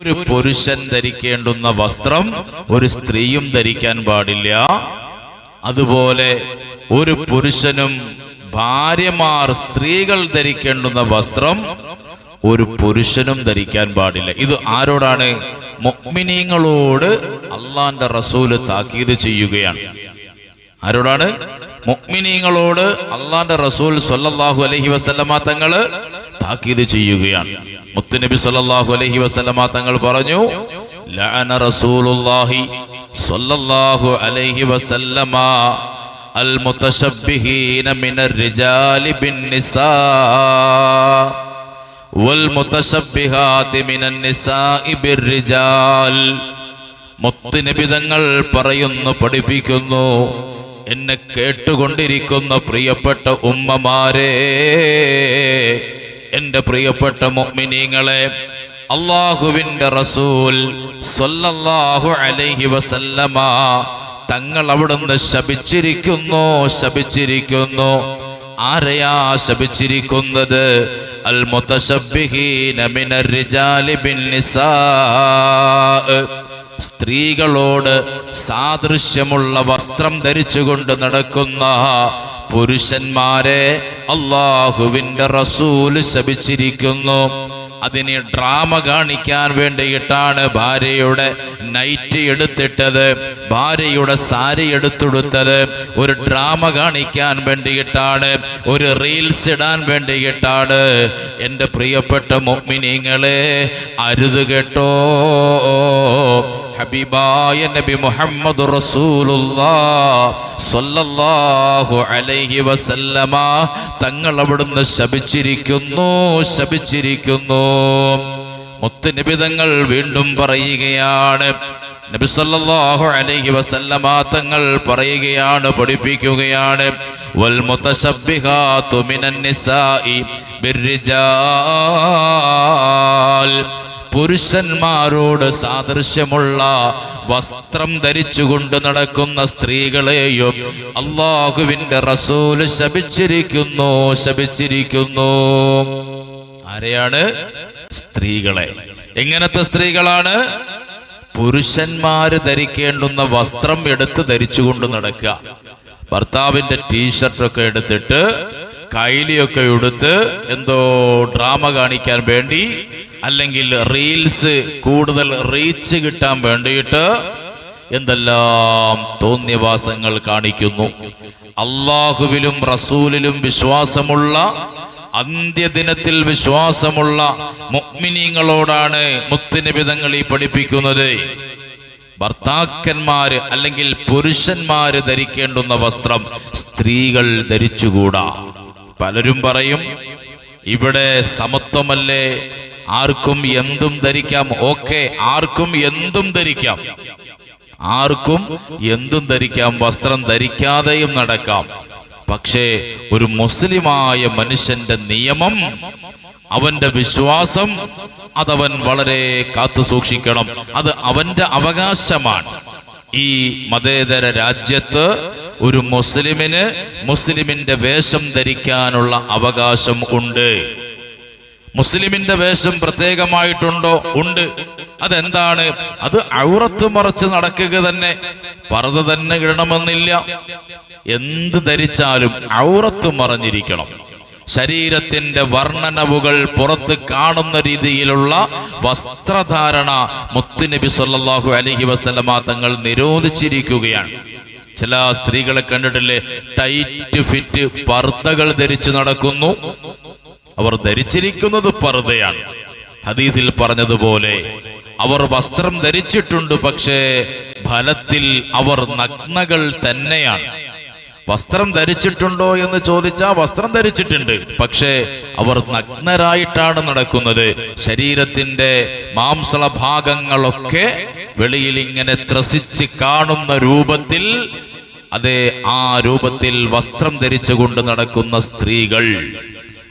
ഒരു പുരുഷൻ ധരിക്കേണ്ടുന്ന വസ്ത്രം ഒരു സ്ത്രീയും ധരിക്കാൻ പാടില്ല. അതുപോലെ ഒരു പുരുഷനും ഭാര്യമാർ സ്ത്രീകൾ ധരിക്കേണ്ടുന്ന വസ്ത്രം ഒരു പുരുഷനും ധരിക്കാൻ പാടില്ല. ഇത് ആരോടാണ്? മുക്മിനീങ്ങളോട് അള്ളാന്റെ റസൂൽ താക്കീത് ചെയ്യുകയാണ്. ആരോടാണ്? മുക്മിനീങ്ങളോട് അള്ളാന്റെ റസൂൽ സ്വല്ലല്ലാഹു അലഹി വസല്ലമ തങ്ങൾ താക്കീത് ചെയ്യുകയാണ്. മുത്തുനബി സല്ലല്ലാഹു അലൈഹി വസല്ലമ തങ്ങൾ പറഞ്ഞു ലഅന റസൂലുള്ളാഹി സ്വല്ലല്ലാഹു അലൈഹി വസല്ലമ അൽ മുതശബ്ബിഹീന മിനർ റിജാലി ബിൻ നിസാ വൽ മുതശബ്ബിഹാതി മിനൻ നിസാഇ മുത്തുനബി തങ്ങൾ പറയുന്നു പഠിപ്പിക്കുന്നു എന്നെ കേട്ടുകൊണ്ടിരിക്കുന്ന പ്രിയപ്പെട്ട ഉമ്മമാരെ എന്റെ പ്രിയപ്പെട്ട മൊമിനീങ്ങളെ അള്ളാഹുവിന്റെ റസൂൽ സ്വല്ലല്ലാഹു അലൈഹി വസല്ലമ തങ്ങൾ അവിടുന്ന് ശപിച്ചിരിക്കുന്നു ശപിച്ചിരിക്കുന്നു. ആരെയാ ശപിച്ചിരിക്കുന്നത്? അൽ സ്ത്രീകളോട് സാദൃശ്യമുള്ള വസ്ത്രം ധരിച്ചുകൊണ്ട് നടക്കുന്ന പുരുഷന്മാരെ അള്ളാഹുവിന്റെ റസൂൽ ശപിച്ചിരിക്കുന്നു. അതിന് ഡ്രാമ കാണിക്കാൻ വേണ്ടിയിട്ടാണ് ഭാര്യയുടെ നൈറ്റ് എടുത്തിട്ടത് ഭാര്യയുടെ സാരി എടുത്തെടുത്തത് ഒരു ഡ്രാമ കാണിക്കാൻ വേണ്ടിയിട്ടാണ് ഒരു റീൽസ് ഇടാൻ വേണ്ടിയിട്ടാണ്. എന്റെ പ്രിയപ്പെട്ട മൊമിനിങ്ങളെ അരുത് കേട്ടോ. ഹബീബായ നബി മുഹമ്മദ് സ്വല്ലല്ലാഹു അലൈഹി വസല്ലമ തങ്ങൾ അവിടുന്ന് ശപിച്ചിരിക്കുന്നു ശപിച്ചിരിക്കുന്നു. മുത്ത് തങ്ങൾ വീണ്ടും പറയുകയാണ് നബി സല്ലല്ലാഹു അലൈഹി വസല്ലമ തങ്ങൾ പറയുകയാണ് പഠിപ്പിക്കുകയാണ്. വൽ മുതശബ്ബിഹാതു മിനൻ ബിർരിജാൽ പുരുഷന്മാരോട് സാദൃശ്യമുള്ള വസ്ത്രം ധരിച്ചുകൊണ്ട് നടക്കുന്ന സ്ത്രീകളെയും അള്ളാഹുവിന്റെ റസൂൽ ശപിച്ചിരിക്കുന്നു ശപിച്ചിരിക്കുന്നു. ആരെയാണ്? സ്ത്രീകളെ. എങ്ങനത്തെ സ്ത്രീകളാണ്? പുരുഷന്മാര് ധരിക്കേണ്ടുന്ന വസ്ത്രം എടുത്ത് ധരിച്ചുകൊണ്ട് നടക്കുക. ഭർത്താവിന്റെ ടീഷർട്ടൊക്കെ എടുത്തിട്ട് കൈലിയൊക്കെ എടുത്ത് എന്തോ ഡ്രാമ കാണിക്കാൻ വേണ്ടി അല്ലെങ്കിൽ റീൽസ് കൂടുതൽ റീച്ച് കിട്ടാൻ വേണ്ടിയിട്ട് എന്തെല്ലാം തോന്നിയവാസങ്ങൾ കാണിക്കുന്നു. അള്ളാഹുവിലും റസൂലിലും വിശ്വാസമുള്ള അന്ത്യദിനത്തിൽ വിശ്വാസമുള്ള മുഗ്മിനീങ്ങളോടാണ് മുത്തുനിബിതങ്ങൾ ഈ പഠിപ്പിക്കുന്നത്. ഭർത്താക്കന്മാര് അല്ലെങ്കിൽ പുരുഷന്മാര് ധരിക്കേണ്ടുന്ന വസ്ത്രം സ്ത്രീകൾ ധരിച്ചുകൂടാ. പലരും പറയും ഇവിടെ സമത്വമല്ലേ? ആർക്കും എന്തും ധരിക്കാം. ഓക്കെ ആർക്കും എന്തും ധരിക്കാം. ആർക്കും എന്തും ധരിക്കാം. വസ്ത്രം ധരിക്കാതെയും നടക്കാം. പക്ഷേ ഒരു മുസ്ലിമായ മനുഷ്യന്റെ നിയമം അവന്റെ വിശ്വാസം അതവൻ വളരെ കാത്തു സൂക്ഷിക്കണം. അത് അവന്റെ അവകാശമാണ്. ഈ മതേതര രാജ്യത്ത് ഒരു മുസ്ലിമിന് മുസ്ലിമിന്റെ വേഷം ധരിക്കാനുള്ള അവകാശം ഉണ്ട്. മുസ്ലിമിന്റെ വേഷം പ്രത്യേകമായിട്ടുണ്ടോ? ഉണ്ട്. അതെന്താണ്? അത് ഔറത്ത് മറച്ച് നടക്കുക തന്നെ പറത തന്നെ ഇടണമെന്നില്ല. എന്ത് ധരിച്ചാലും ഔറത്ത് മറഞ്ഞിരിക്കണം. ശരീരത്തിന്റെ വർണനവുകൾ പുറത്ത് കാണുന്ന രീതിയിലുള്ള വസ്ത്രധാരണ മുത്തുനബി സല്ലാഹു അലഹി വസ്ലമ തങ്ങൾ നിരോധിച്ചിരിക്കുകയാണ്. ചില സ്ത്രീകളെ കണ്ടിട്ടില്ലേ? ടൈറ്റ് ഫിറ്റ് പർദ്ദകൾ ധരിച്ചു നടക്കുന്നു. അവർ ധരിച്ചിരിക്കുന്നത് പർദയാണ് ഹദീസിൽ പറഞ്ഞതുപോലെ അവർ വസ്ത്രം ധരിച്ചിട്ടുണ്ട് പക്ഷേ ഫലത്തിൽ അവർ നഗ്നകൾ തന്നെയാണ്. വസ്ത്രം ധരിച്ചിട്ടുണ്ടോ എന്ന് ചോദിച്ചാൽ വസ്ത്രം ധരിച്ചിട്ടുണ്ട് പക്ഷേ അവർ നഗ്നരായിട്ടാണ് നടക്കുന്നത്. ശരീരത്തിന്റെ മാംസള ഭാഗങ്ങളൊക്കെ വെളിയിൽ ഇങ്ങനെ ത്രസിച്ച് കാണുന്ന രൂപത്തിൽ അതെ ആ രൂപത്തിൽ വസ്ത്രം ധരിച്ചുകൊണ്ട് നടക്കുന്ന സ്ത്രീകൾ.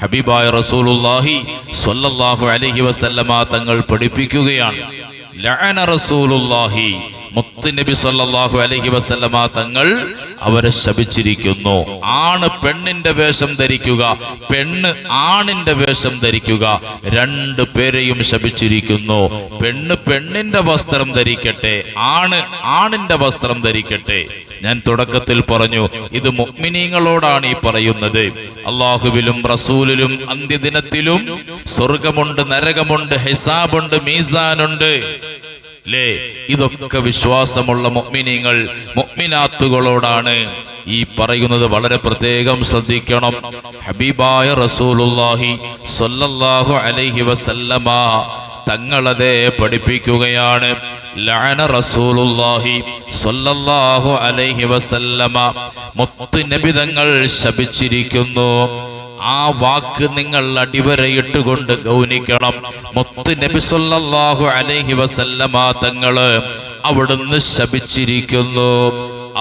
ഹബീബായ റസൂലുള്ളാഹി സ്വല്ലല്ലാഹു അലൈഹി വസല്ലമ തങ്ങൾ പഠിപ്പിക്കുകയാണ്. ലഅന റസൂലുള്ളാഹി മുത്തുനബി സ്വല്ലല്ലാഹു അലൈഹി വസല്ലമ തങ്ങൾ അവരെ ശപിച്ചിരിക്കുന്നു. ആണ് പെണ്ണിന്റെ വേഷം ധരിക്കുക പെണ്ണ് ആണിന്റെ വേഷം ധരിക്കുക രണ്ടു പേരെയും ശപിച്ചിരിക്കുന്നു. പെണ്ണ് പെണ്ണിന്റെ വസ്ത്രം ധരിക്കട്ടെ ആണ് ആണിന്റെ വസ്ത്രം ധരിക്കട്ടെ. ഞാൻ തുടക്കത്തിൽ പറഞ്ഞു ഇത് മുഅ്മിനീങ്ങളോടാണ് ഈ പറയുന്നത്. അള്ളാഹുവിലും റസൂലിലും അന്ത്യദിനത്തിലും സ്വർഗമുണ്ട് നരകമുണ്ട് ഹിസാബുണ്ട് മീസാനുണ്ട്. ലേ ഇതൊക്കെ വിശ്വാസമുള്ള മുഅ്മിനീങ്ങൾ മുഅ്മിനാത്തുകളോടാണ് ഈ പറയുന്നത്. വളരെ പ്രത്യേകം ശ്രദ്ധിക്കണം. ഹബീബായ റസൂലുല്ലാഹി സ്വല്ലല്ലാഹു അലൈഹി വസല്ലമ തങ്ങളതെ പഠിപ്പിക്കുകയാണ്. ലഅന റസൂലുള്ളാഹി സ്വല്ലല്ലാഹു അലൈഹി വസല്ലമ. മുത്തു നബി തങ്ങൾ ശപിച്ചിരിക്കുന്നു. ആ വാക്ക് നിങ്ങൾ അടിവരയിട്ടുകൊണ്ട് ഗൗനിക്കണം. മുത്ത് നബി സല്ലല്ലാഹു അലൈഹി വസല്ലമ തങ്ങൾ അവിടുന്ന് ശപിച്ചിരിക്കുന്നു.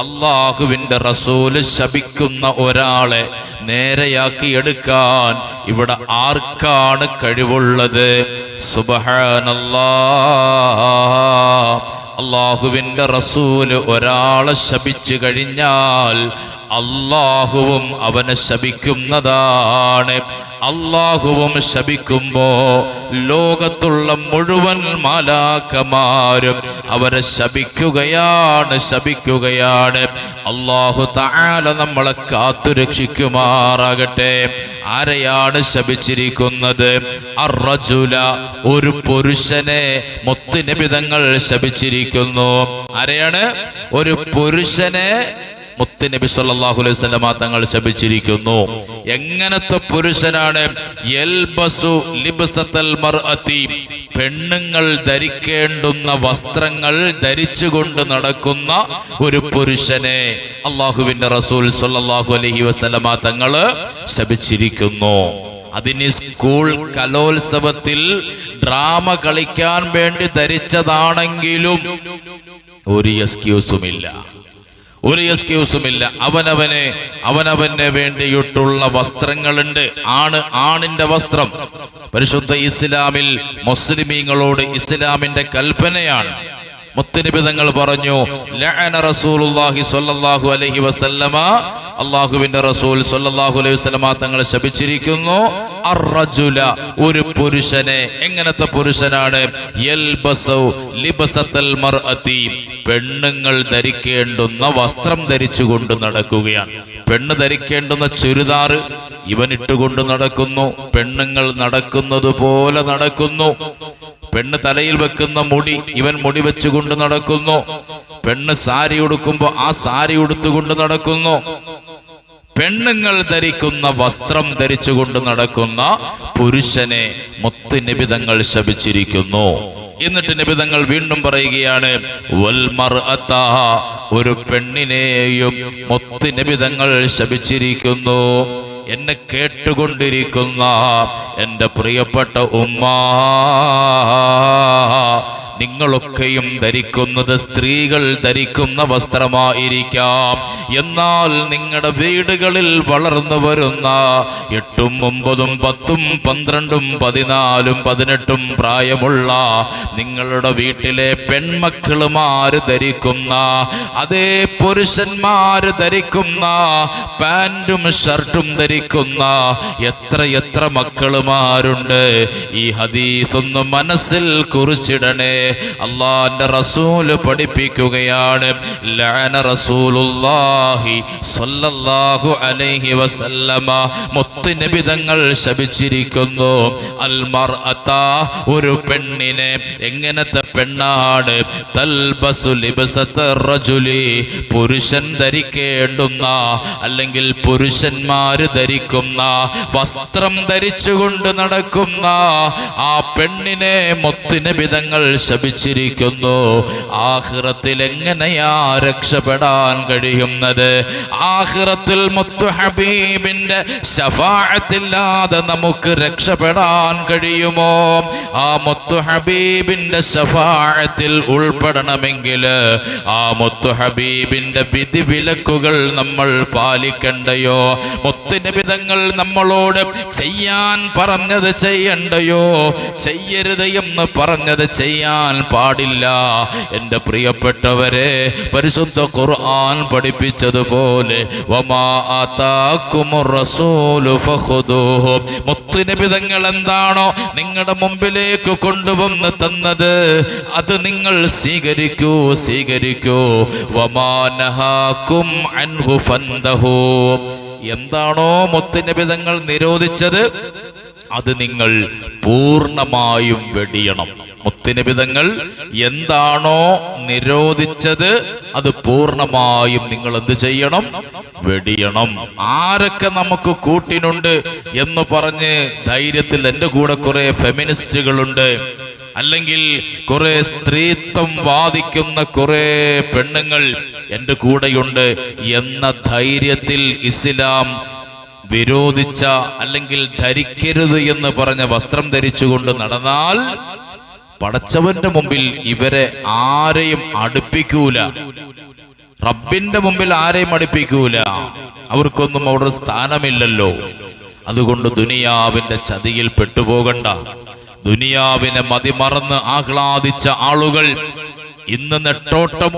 അള്ളാഹുവിന്റെ റസൂൽ ശപിക്കുന്ന ഒരാളെ നേരെയാക്കി എടുക്കാൻ ഇവിടെ ആർക്കാണ് കഴിവുള്ളത്? അള്ളാഹുവിന്റെ റസൂൽ ഒരാളെ ശപിച്ചു കഴിഞ്ഞാൽ അള്ളാഹുവും അവനെ ശപിക്കുന്നതാണ്. അള്ളാഹുവും ശപിക്കുമ്പോ ലോകത്തുള്ള മുഴുവൻ മാലാക്കമാരും അവരെ ശപിക്കുകയാണ് ശപിക്കുകയാണ്. അള്ളാഹു താല നമ്മളെ കാത്തുരക്ഷിക്കുമാറാകട്ടെ ആരെയാണ് ശപിച്ചിരിക്കുന്നത്? അറജുല ഒരു പുരുഷനെ മുത്തുനിബിതങ്ങൾ ശപിച്ചിരിക്കുന്നു. ആരെയാണ്? ഒരു പുരുഷനെ മുത്ത് നബി സല്ലല്ലാഹു അലൈഹി വസല്ലമ തങ്ങൾ ശപിച്ചിരിക്കുന്നു. എങ്ങനത്തെ പുരുഷനാണ്? പെണ്ണുങ്ങൾ ധരിക്കേണ്ടുന്ന വസ്ത്രങ്ങൾ ധരിച്ചുകൊണ്ട് നടക്കുന്ന ഒരു പുരുഷനെ അള്ളാഹുവിന്റെ റസൂൽ സല്ലാഹു അലഹി വസ്ലമ തങ്ങൾ ശപിച്ചിരിക്കുന്നു. അതിന് സ്കൂൾ കലോത്സവത്തിൽ ഡ്രാമ കളിക്കാൻ വേണ്ടി ധരിച്ചതാണെങ്കിലും ഒരു എക്സ്ക്യൂസുമില്ല ഒരു എക്സ്ക്യൂസുമില്ല അവനവനെ അവനവന് വേണ്ടിയിട്ടുള്ള വസ്ത്രങ്ങളുണ്ട്. ആണ് ആണിന്റെ വസ്ത്രം. പരിശുദ്ധ ഇസ്ലാമിൽ മുസ്ലിമീങ്ങളോട് ഇസ്ലാമിന്റെ കൽപ്പനയാണ്. മുത്തനബി തങ്ങൾ പറഞ്ഞു റസൂലുള്ളാഹി സ്വല്ലല്ലാഹു അലൈഹി വസല്ലമ. അള്ളാഹുവിന്റെ റസൂൽ സ്വല്ലല്ലാഹു അലൈഹി വസല്ലമ തങ്ങൾ ശപിച്ചിരിക്കുന്നു അർറജുല ഒരു പുരുഷനെ. എങ്ങനത്തെ പുരുഷനാണ്? യൽബസൗ മർഅതി. പെണ്ണുങ്ങൾ ധരിക്കേണ്ടുന്ന വസ്ത്രം ധരിച്ചുകൊണ്ട് നടക്കുകയാണ്. പെണ്ണ് ധരിക്കേണ്ടുന്ന ചുരിദാറ് ഇവനിട്ടുകൊണ്ട് നടക്കുന്നു പെണ്ണുങ്ങൾ നടക്കുന്നത് പോലെ നടക്കുന്നു. പെണ്ണ് തലയിൽ വെക്കുന്ന മുടി ഇവൻ മുടി വെച്ചുകൊണ്ട് നടക്കുന്നു. പെണ്ണ് സാരി ഉടുക്കുമ്പോ ആ സാരി ഉടുത്തുകൊണ്ട് നടക്കുന്നു. പെണ്ണുങ്ങൾ ധരിക്കുന്ന വസ്ത്രം ധരിച്ചുകൊണ്ട് നടക്കുന്ന പുരുഷനെ മുത്ത് നിബിതങ്ങൾ ശപിച്ചിരിക്കുന്നു. എന്നിട്ട് നിബിതങ്ങൾ വീണ്ടും പറയുകയാണ് ഒരു പെണ്ണിനെയും മുത്ത് നിബിതങ്ങൾ ശപിച്ചിരിക്കുന്നു. എന്നെ കേട്ടുകൊണ്ടിരിക്കുന്ന എന്റെ പ്രിയപ്പെട്ട ഉമ്മ. നിങ്ങളൊക്കെയും ധരിക്കുന്നത് സ്ത്രീകൾ ധരിക്കുന്ന വസ്ത്രമായിരിക്കാം. എന്നാൽ നിങ്ങളുടെ വീടുകളിൽ വളർന്നു വരുന്ന എട്ടും ഒമ്പതും പത്തും പന്ത്രണ്ടും പതിനാലും പതിനെട്ടും പ്രായമുള്ള നിങ്ങളുടെ വീട്ടിലെ പെൺമക്കളുമാര് ധരിക്കുന്ന അതേ പുരുഷന്മാര് ധരിക്കുന്ന പാന്റും ഷർട്ടും ധരിക്കുന്ന എത്ര എത്ര മക്കളുമാരുണ്ട്. ഈ ഹദീസ് ഒന്ന് മനസ്സിൽ കുറിച്ചിടണേ. അള്ളാന്റെ റസൂൽ പഠിപ്പിക്കുകയാണ്. ലഅന റസൂലുള്ളാഹി സ്വല്ലല്ലാഹു അലൈഹി വസല്ലമ. മുത്ത് നബിതങ്ങൾ ശപിച്ചിരിക്കുന്നു. അൽ മർഅത ഒരു പെണ്ണിനെ എങ്ങനത്തെ പെണ്ണാണ്? തൽബസു ലിബസത്ത റജുലി. പുരുഷൻ ധരിക്കേണ്ടുന്ന അല്ലെങ്കിൽ പുരുഷന്മാര് ധരിക്കുന്ന വസ്ത്രം ധരിച്ചുകൊണ്ട് നടക്കുന്ന ആ പെണ്ണിനെ മുത്തുനബിതങ്ങൾ ശപിച്ചിരിക്കുന്നു ആഹ്റത്തിൽ എങ്ങനെയാ രക്ഷപ്പെടാൻ കഴിയുന്നത്? ആഹ്റത്തിൽ മുത്തു ഹബീബിന്റെ ശഫാഴത്തില്ലാതെ നമുക്ക് രക്ഷപ്പെടാൻ കഴിയുമോ? ആ മുത്തു ഹബീബിന്റെ ശഫാഴത്തിൽ ഉൾപ്പെടണമെങ്കിൽ ആ മുത്തു ഹബീബിന്റെ വിധി വിലക്കുകൾ നമ്മൾ പാലിക്കണ്ടയോ? മുത്തുനിബിതങ്ങൾ നമ്മളോട് ചെയ്യാൻ പറഞ്ഞത് ചെയ്യണ്ടയോ? ചെയ്യരുത് എന്ന് പറഞ്ഞത് ചെയ്യാൻ ചെയ്യാൻ പാടില്ല. എന്റെ പ്രിയപ്പെട്ടവരെ പരിശുദ്ധ ഖുർആൻ പഠിപ്പിച്ചതുപോലെ മുത്തുനിബിതങ്ങൾ എന്താണോ നിങ്ങളുടെ മുമ്പിലേക്ക് കൊണ്ടുവന്ന് തന്നത് അത് നിങ്ങൾ സ്വീകരിക്കൂ സ്വീകരിക്കൂ. എന്താണോ മുത്തുനിബിതങ്ങൾ നിരോധിച്ചത്? അത് നിങ്ങൾ പൂർണമായും വെടിയണം. മുത്തിനിബിതങ്ങൾ എന്താണോ നിരോധിച്ചത് അത് പൂർണമായും നിങ്ങൾ എന്ത് ചെയ്യണം? വെടിയണം. ആരൊക്കെ നമുക്ക് കൂട്ടിനുണ്ട് എന്ന് പറഞ്ഞ് ധൈര്യത്തിൽ എന്റെ കൂടെ കുറെ ഫെമിനിസ്റ്റുകളുണ്ട്. അല്ലെങ്കിൽ കുറെ സ്ത്രീത്വം വാദിക്കുന്ന കുറെ പെണ്ണുങ്ങൾ എന്റെ കൂടെയുണ്ട് എന്ന ധൈര്യത്തിൽ ഇസ്ലാം വിരോധിച്ച അല്ലെങ്കിൽ ധരിക്കരുത് എന്ന് പറഞ്ഞ വസ്ത്രം ധരിച്ചുകൊണ്ട് നടന്നാൽ പടച്ചവന്റെ മുമ്പിൽ ഇവരെ ആരെയും അടുപ്പിക്കൂല. റബ്ബിന്റെ മുമ്പിൽ ആരെയും അടുപ്പിക്കൂല. അവർക്കൊന്നും അവിടെ സ്ഥാനമില്ലല്ലോ. അതുകൊണ്ട് ദുനിയാവിന്റെ ചതിയിൽ പെട്ടുപോകണ്ട. ദുനിയാവിനെ മതിമറന്ന് ആഹ്ലാദിച്ച ആളുകൾ ഇന്ന് നെട്ടോട്ടം